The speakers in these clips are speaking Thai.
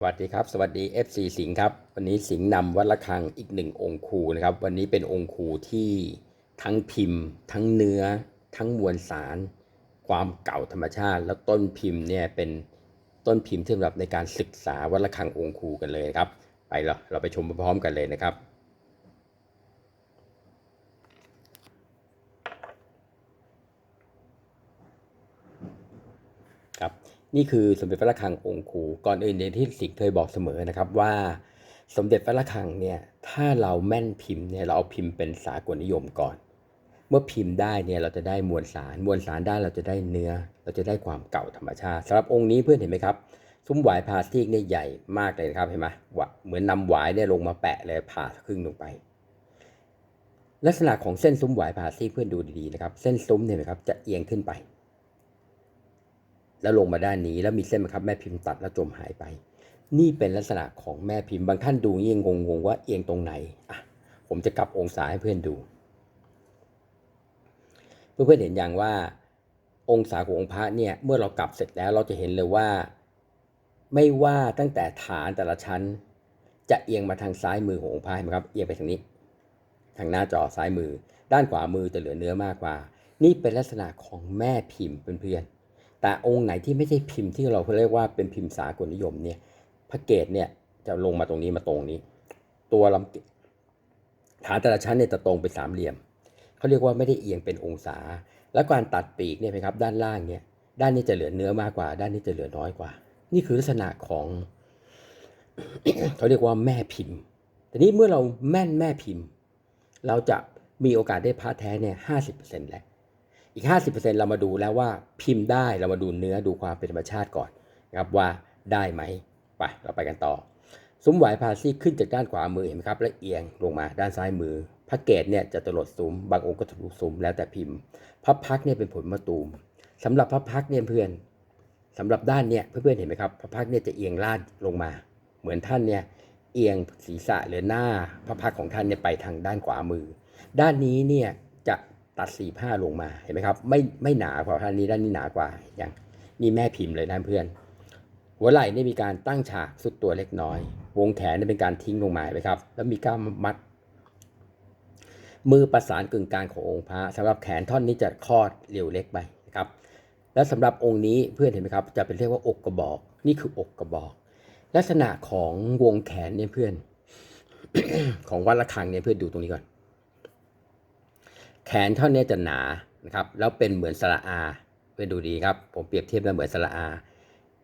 สวัสดีครับสวัสดี FC สิงห์ครับ วันนี้สิงห์นำวัดระฆังอีกหนึ่งองค์ครูนะครับ วันนี้เป็นองค์ครูที่ทั้งพิมพ์ ทั้งเนื้อ ทั้งมวลสาร ความเก่าธรรมชาติ แล้วต้นพิมพ์เนี่ยเป็นต้นพิมพ์ที่สำหรับในการศึกษาวัดระฆังองค์ครูกันเลยครับ ไปเราเราไปชมพร้อมกันเลยนะครับ ครับ นี่คือสมเด็จพระระฆังองค์ครูก่อนอื่นเนที่สิงเคยบอกเสมอนะครับว่า สมเด็จพระระฆังเนี่ยถ้าเราแม่นพิมพ์เนี่ยเราเอาพิมพ์เป็นสากลนิยมก่อน เมื่อพิมพ์ได้เนี่ยเราจะได้มวลสารมวลสารได้เราจะได้เนื้อ เราจะได้ความเก่าธรรมชาติสำหรับองค์นี้เพื่อนเห็นไหมครับซุ้มหวายพลาสติกเนี่ยใหญ่มากเลยครับเห็นไหมวะเหมือนนำหวายเนี่ยลงมาแปะเลยผ่าครึ่งลงไป ลักษณะของเส้นซุ้มหวายพลาสติกเพื่อนดูดีๆนะครับ เส้นซุ้มเนี่ยนะครับจะเอียงขึ้นไป แล้วลงมาด้านนี้แล้วมีเส้นบังคับแม่พิมพ์ตัดแล้วจมหายไป นี่เป็นลักษณะของแม่พิมพ์บางท่านดูยังงงว่าเอียงตรงไหนอะผมจะกลับองศาให้เพื่อนดู เพื่อนๆเห็นอย่างว่าองศาขององค์พระเนี่ยเมื่อเรากลับเสร็จแล้วเราจะเห็นเลยว่า ไม่ว่าตั้งแต่ฐานแต่ละชั้น จะเอียงมาทางซ้ายมือขององค์พระเห็นไหมครับเอียงไปทางนี้ ทางหน้าจอซ้ายมือ ด้านขวามือจะเหลือเนื้อมากกว่า นี่เป็นลักษณะของแม่พิมพ์เพื่อนๆ แต่องค์ไหนที่ไม่ใช่พิมพ์ที่เราเรียกว่าเป็นพิมพ์สากลนิยมเนี่ยพระเกตเนี่ยจะลงมาตรงนี้มาตรงนี้ ตัวลำฐานแต่ละชั้นเนี่ยจะตรงเป็นสามเหลี่ยมเขาเรียกว่าไม่ได้เอียงเป็นองศา และการตัดปีกเนี่ยนะครับด้านล่างเนี่ยด้านนี้จะเหลือเนื้อมากกว่า ด้านนี้จะเหลือน้อยกว่า นี่คือลักษณะของเขาเรียกว่าแม่พิมพ์แต่นี้เมื่อเราแม่นแม่พิมพ์ เราจะมีโอกาสได้พระแท้เนี่ยห้าสิบเปอร์เซ็นต์แล้ว อีก 50%เรามาดูแล้วว่าพิมพ์ได้เรามาดูเนื้อดูความเป็นธรรมชาติก่อนนะครับว่าได้ไหมไปเราไปกันต่อ ซุ้มหวายพาซี่ขึ้นจากด้านขวามือเห็นไหมครับและเอียงลงมาด้านซ้ายมือพระเกตเนี่ยจะตลดซุ้มบางองค์ก็ทะลุซุ้มแล้วแต่พิมพ์พระพักเนี่ยเป็นผลมะตูมสำหรับพระพักเนี่ยเพื่อนสำหรับด้านเนี่ยเพื่อนๆเห็นไหมครับพระพักเนี่ยจะเอียงลาดลงมา เหมือนท่านเนี่ยเอียงศีรษะหรือหน้าพระพักของท่านเนี่ยไปทางด้านขวามือ ด้านนี้เนี่ย ตัดสีผ้าลงมาเห็นไหมครับ ไม่ไม่หนากว่าด้านนี้ด้านนี้หนากว่าอย่างนี่แม่พิมพ์เลยนะเพื่อน หัวไหล่เนี่มีการตั้งฉากสุดตัวเล็กน้อย วงแขนเนี่เป็นการทิ้งลงมาเห็นไหมครับ แล้วมีก้ามมัด มือประสานกึ่งกลางขององค์พระสำหรับแขนท่อนนี้จะคลอดเรียวเล็กไปนะครับ และสำหรับองค์นี้เพื่อนเห็นไหมครับ จะเป็นเรียกว่าอกกระบอก นี่คืออกกระบอก ลักษณะของวงแขนเนี่ยเพื่อน ของวัดระฆังเนี่ยเพื่อนดูตรงนี้ก่อน แขนเท่านี้จะหนานะครับ แล้วเป็นเหมือนสระอาไปดูดีครับ ผมเปรียบเทียบแล้วเหมือนสระอา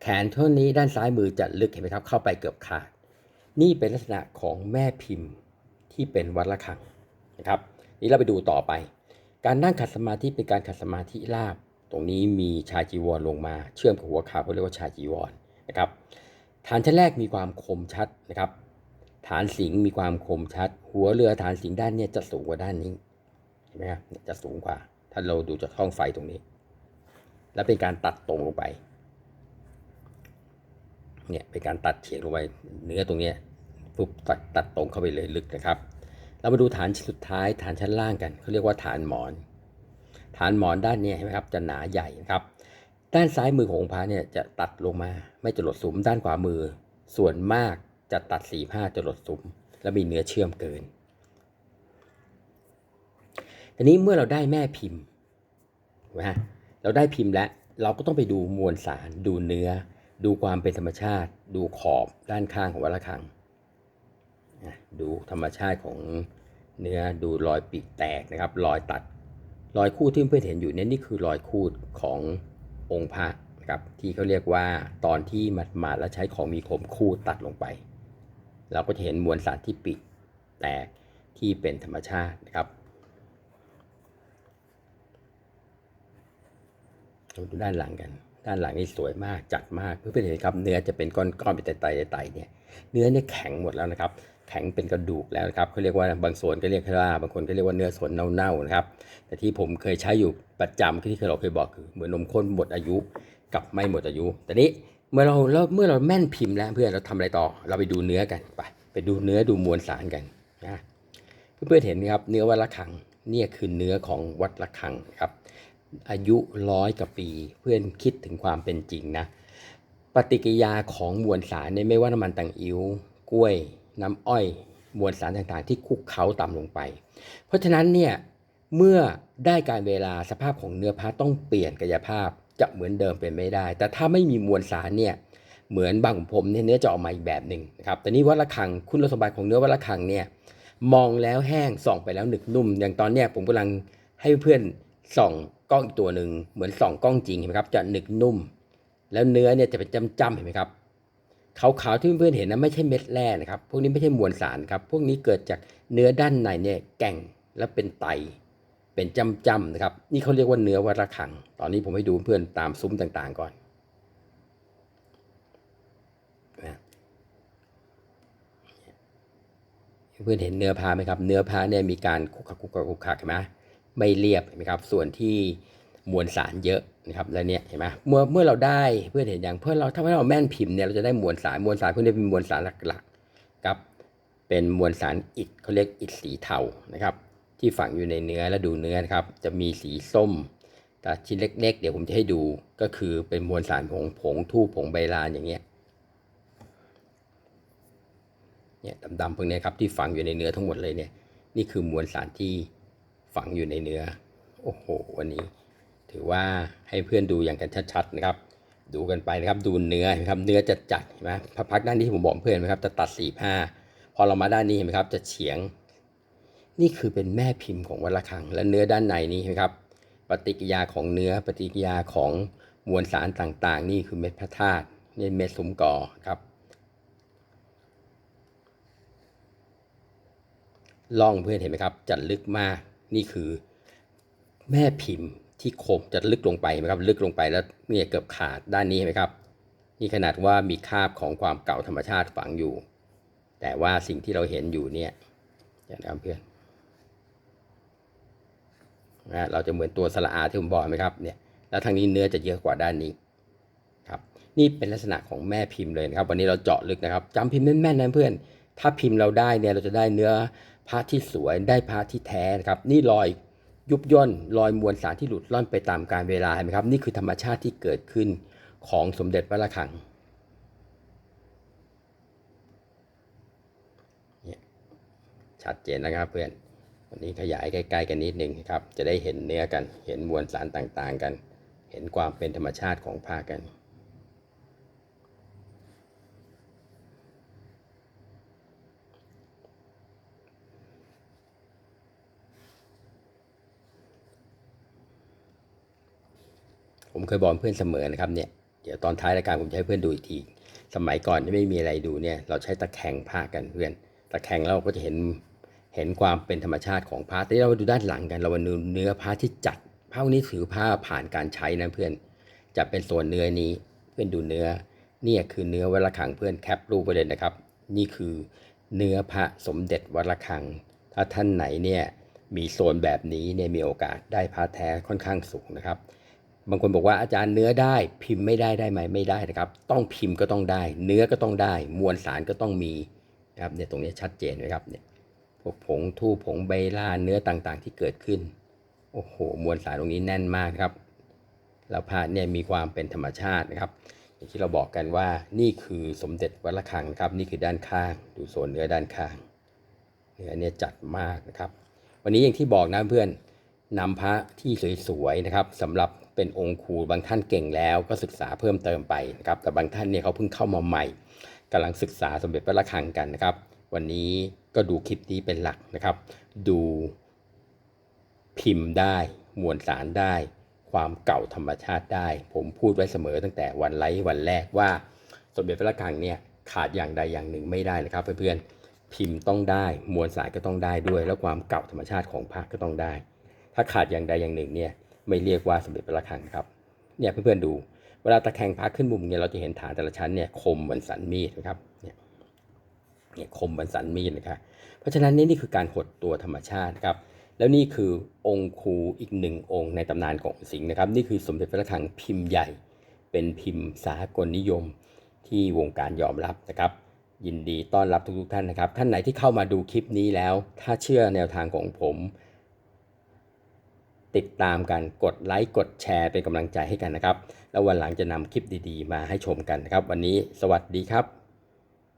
แขนเท่านี้ด้านซ้ายมือจะลึกเห็นไหมครับ เข้าไปเกือบขาด นี่เป็นลักษณะของแม่พิมพ์ที่เป็นวัดระฆังนะครับ นี่เราไปดูต่อไป การนั่งขัดสมาธิเป็นการขัดสมาธิราบ ตรงนี้มีชายจีวรลงมา เชื่อมกับหัวขาเขาเรียกว่าชายจีวรนะครับ ฐานชั้นแรกมีความคมชัดนะครับ ฐานสิงมีความคมชัด หัวเรือฐานสิงด้านนี้จะสูงกว่าด้านนี้ ไหมครับจะสูงกว่า ถ้าเราดูจากช่องไฟตรงนี้ แล้วเป็นการตัดตรงลงไป เนี่ยเป็นการตัดเฉียงลงไปเนื้อตรงนี้ปุ๊บตัดตัดตรงเข้าไปเลยลึกนะครับ เรามาดูฐานสุดท้ายฐานชั้นล่างกันเขาเรียกว่าฐานหมอน ฐานหมอนด้านนี้เห็นไหมครับจะหนาใหญ่นะครับ ด้านซ้ายมือขององค์พระเนี่ยจะตัดลงมาไม่จะหลดสุมด้านขวามือ ส่วนมากจะตัดสีผ้าจะหลดสุม และมีเนื้อเชื่อมเกิน ทีนี้เมื่อเราได้แม่พิมพ์นะเราได้พิมพ์แล้วเราก็ต้องไปดูมวลสาร ดูเนื้อ ดูความเป็นธรรมชาติ ดูขอบด้านข้างของวัดระฆังดูธรรมชาติของเนื้อดูรอยปีกแตกนะครับ รอยตัด รอยคูดที่เพื่อนเห็นอยู่เนี่ยนี่คือรอยคูดขององค์พระนะครับที่เขาเรียกว่าตอนที่มัดมาแล้วใช้ของมีคมคูดตัดลงไป เราก็จะเห็นมวลสารที่ปีกแตกที่เป็นธรรมชาตินะครับ ดูด้านหลังกัน ด้านหลังนี่สวยมากจัดมากเพื่อนๆเห็นครับเนื้อจะเป็นก้อนๆเป็นไตๆไตๆเนี่ยเนื้อเนี่ยแข็งหมดแล้วนะครับ แข็งเป็นกระดูกแล้วนะครับเขาเรียกว่าบางส่วนก็เรียกว่าบางคนก็เรียกว่าเนื้อส่วนเน่าๆนะครับแต่ที่ผมเคยใช้อยู่ประจำที่เราเคยบอกคือเหมือนนมข้นหมดอายุกับไม่หมดอายุแต่นี้เมื่อเราเมื่อเราแม่นพิมพ์แล้วเพื่อนเราทำอะไรต่อ เราไปดูเนื้อกันไปไปดูเนื้อดูมวลสารกันนะเพื่อนๆเห็นไหมครับเนื้อวัดระฆังเนี่ยคือเนื้อของวัดระฆังครับ อายุร้อยกว่าปี เพื่อนคิดถึงความเป็นจริงนะ ปฏิกิริยาของมวลสารเนี่ยไม่ว่าน้ำมันต่างอิ๋วกล้วย น้ำอ้อยมวลสารต่างๆ ที่คุกเคล้าต่ำลงไป เพราะฉะนั้นเนี่ยเมื่อได้การเวลาสภาพของเนื้อพระต้องเปลี่ยนกายภาพจะเหมือนเดิมเป็นไม่ได้ แต่ถ้าไม่มีมวลสารเนี่ยเหมือนบางผมเนี่ยเนื้อจะออกมาอีกแบบหนึ่งนะครับแต่นี่วัดระฆังคุณสมบัติของเนื้อวัดระฆังเนี่ยมองแล้วแห้งส่องไปแล้วหนึบนุ่ม อย่างตอนเนี้ยผมกำลังให้เพื่อนส่อง กล้องอีกตัวหนึ่งเหมือนส่องกล้องจริงเห็นไหมครับ จะหนึบนุ่ม แล้วเนื้อเนี่ยจะเป็นจ้ำๆเห็นไหมครับขาวๆที่เพื่อนๆเห็นนะไม่ใช่เม็ดแร่นะครับ พวกนี้ไม่ใช่มวลสารครับ พวกนี้เกิดจากเนื้อด้านในเนี่ยแก่งและเป็นไต เป็นจ้ำๆนะครับ นี่เขาเรียกว่าเนื้อวัดระฆัง ตอนนี้ผมให้ดูเพื่อนตามซุ้มต่างๆก่อนนะเพื่อนเห็นเนื้อพาไหมครับ เนื้อพาเนี่ยมีการคุกคักคุกคักคุกคักเห็นไหม ไม่เรียบเห็นไหมครับ ส่วนที่มวลสารเยอะนะครับแล้วเนี่ยเห็นไหมเมื่อเมื่อเราได้เพื่อนเห็นอย่างเพื่อเราถ้าเราแม่นพิมพ์เนี่ยเราจะได้มวลสารมวลสารพวกนี้เป็นมวลสารหลักๆครับเป็นมวลสารอิฐเขาเรียกอิฐสีเทานะครับ ที่ฝังอยู่ในเนื้อแล้วดูเนื้อนะครับ จะมีสีส้ม แต่ชิ้นเล็ก ๆ เดี๋ยวผมจะให้ดูก็คือเป็นมวลสารผงผงทูบผงใบลานอย่างเงี้ยเนี่ยดำๆพวกนี้ครับที่ฝังอยู่ในเนื้อทั้งหมดเลยเนี่ยนี่คือมวลสารที่ ฝังอยู่ในเนื้อ โอ้โห วันนี้ ถือว่าให้เพื่อนดูอย่างกันชัดๆนะครับ ดูกันไปนะครับ ดูเนื้อนะครับ เนื้อจะจัดเห็นไหมพักด้านนี้ที่ผมบอกเพื่อนนะครับ จะตัดสี่ผ้า พอเรามาด้านนี้เห็นไหมครับ จะเฉียง นี่คือเป็นแม่พิมพ์ของวัดระฆัง และเนื้อด้านในนี้เห็นะครับ ปฏิกิยาของเนื้อ ปฏิกิยาของมวลสารต่างๆ นี่คือเม็ดพระธาตุ นี่เม็ดสมก่อครับล่องเพื่อนเห็นไหมครับ จัดลึกมาก นี่คือแม่พิมพ์ที่คมจะลึกลงไปไหมครับลึกลงไปแล้วเนี่ยเกือบขาดด้านนี้ไหมครับนี่ขนาดว่ามีคาบของความเก่าธรรมชาติฝังอยู่ แต่ว่าสิ่งที่เราเห็นอยู่เนี่ยอย่างนั้เพื่อนนะเราจะเหมือนตัวสระอาที่ผมบอกไหมครับเนี่ยแล้วทางนี้เนื้อจะเยอะกว่าด้านนี้ครับนี่เป็นลักษณะของแม่พิมพ์เลยนะครับ วันนี้เราเจาะลึกนะครับจำพิมพ์แม่นๆนะเพื่อน ถ้าพิมพ์เราได้เนี่ยเราจะได้เนื้อ พระที่สวยได้พระที่แท้นะครับ นี่รอยยุบย่นรอยมวลสารที่หลุดล่อนไปตามกาลเวลาเห็นไหมครับ นี่คือธรรมชาติที่เกิดขึ้นของสมเด็จพระระฆังเนี่ยชัดเจนนะครับเพื่อนวันนี้ขยายใกล้ๆกันนิดนึงครับ จะได้เห็นเนื้อกัน เห็นมวลสารต่างๆกัน เห็นความเป็นธรรมชาติของผ้ากัน ผมเคยบอกเพื่อนเสมอนะครับเนี่ยเดี๋ยวตอนท้ายรายการผมจะให้เพื่อนดูอีกทีสมัยก่อนที่ไม่มีอะไรดูเนี่ยเราใช้ตะแคงผ้ากันเพื่อน ตะแคงแล้วเราก็จะเห็นเห็นความเป็นธรรมชาติของผ้าแต่เราดูด้านหลังกันเรามาดูเนื้อผ้าที่จัดผ้านี้ถือผ้าผ่านการใช้นะเพื่อน จะเป็นส่วนเนื้อนี้เพื่อนดูเนื้อเนี่ยคือเนื้อวัดระฆังเพื่อนแคปรูปไปเลยนะครับ นี่คือเนื้อพระสมเด็จวัดระฆัง ถ้าท่านไหนเนี่ยมีโซนแบบนี้เนี่ยมีโอกาสได้พระแท้ค่อนข้างสูงนะครับ บางคนบอกว่าอาจารย์เนื้อได้พิมพ์ไม่ได้ได้ไหมไม่ได้นะครับ ต้องพิมพ์ก็ต้องได้ เนื้อก็ต้องได้ มวลสารก็ต้องมีครับเนี่ยตรงนี้ชัดเจนไหมครับเนี่ยพวกผงทูบผงใบลานเนื้อต่างๆ ที่เกิดขึ้นโอ้โหมวลสารตรงนี้แน่นมากครับแล้วพระเนี่ยมีความเป็นธรรมชาตินะครับ อย่างที่เราบอกกันว่านี่คือสมเด็จวัดระฆังครับ นี่คือด้านข้างดูโซนเนื้อด้านข้างเนื้อเนี่ยจัดมากนะครับ วันนี้อย่างที่บอกนะเพื่อน นำพระที่สวยๆนะครับสำหรับเป็นองค์ครูบางท่านเก่งแล้วก็ศึกษาเพิ่มเติมไปนะครับแต่บางท่านเนี่ยเขาเพิ่งเข้ามาใหม่กำลังศึกษาสมเด็จพระระฆังกันนะครับ วันนี้ก็ดูคลิปนี้เป็นหลักนะครับ ดูพิมพ์ได้มวลสารได้ ความเก่าธรรมชาติได้ ผมพูดไว้เสมอตั้งแต่วันไลฟ์วันแรกว่า สมเด็จพระระฆังเนี่ยขาดอย่างใดอย่างหนึ่งไม่ได้นะครับเพื่อนๆพิมพ์ต้องได้มวลสารก็ต้องได้ด้วย แล้วความเก่าธรรมชาติของพระก็ต้องได้ ถ้าขาดอย่างใดอย่างหนึ่งเนี่ยไม่เรียกว่าสมเด็จพระระฆังครับเนี่ยเพื่อนๆดู เวลาตะแคงพระขึ้นมุมเนี่ยเราจะเห็นฐานแต่ละชั้นเนี่ยคมเหมือนสันมีดนะครับเนี่ยเนี่ยคมเหมือนสันมีดนะครับเพราะฉะนั้นนี่นี่คือการหดตัวธรรมชาติครับแล้วนี่คือองค์ครูอีกหนึ่งองค์ในตำนานของสิงห์นะครับ นี่คือสมเด็จพระระฆังพิมพ์ใหญ่ เป็นพิมพ์สากลนิยมที่วงการยอมรับนะครับ ยินดีต้อนรับทุกๆท่านนะครับ ท่านไหนที่เข้ามาดูคลิปนี้แล้ว ถ้าเชื่อแนวทางของผม ติดตามกันกดไลค์กดแชร์เป็นกำลังใจให้กันนะครับ แล้ววันหลังจะนำคลิปดีๆ มาให้ชมกันนะครับ วันนี้สวัสดีครับ